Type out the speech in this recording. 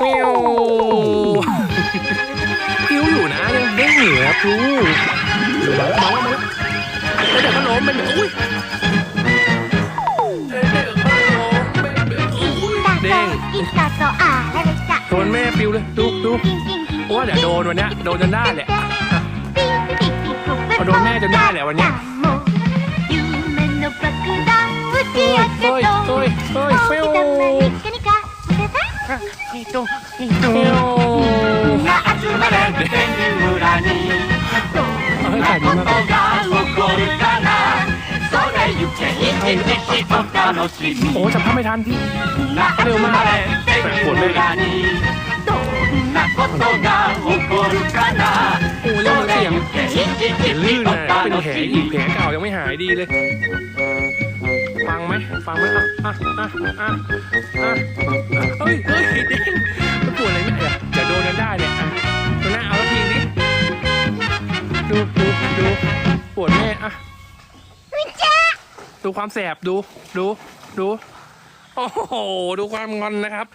ปิวปิ้วอยู่นะยังเด้งอยู่นะพิ้วมาแล้วมาแล้วแต่แต่ก็มมันอุ้ยเด้งอิตาโตอาและเด็ะโดนแม่ปิวเลยดูดูโอ้เดี๋ยวโดนวันเนี้ยโดนจนได้แหละโดนแม่จนได้แหละวันเนี้ยเอ้ยเฮ้ยเฮ้ยเฮ้ย えっと、えっと、 เปี้ยว みんな集まれ、天竜村に。どんなことが起こるかな。それゆけ、一日お楽しみ。 โอ้จับภาพไม่ทัน みんな集まれ、天竜村に。どんなことが起こるかな。 โอ้เรื่องมันเสียง 一 เห็นลื่น 日 นะ お เป็น 楽 แผล し อีก み แผลเก่ายังไม่หายดีเลย ฟังไหมฟังไหมอ่ะอ่ะอ่ะอ่ะอ่ะ อะดูความแสบดูดูดู โอ้โห ดูความงอนนะครับ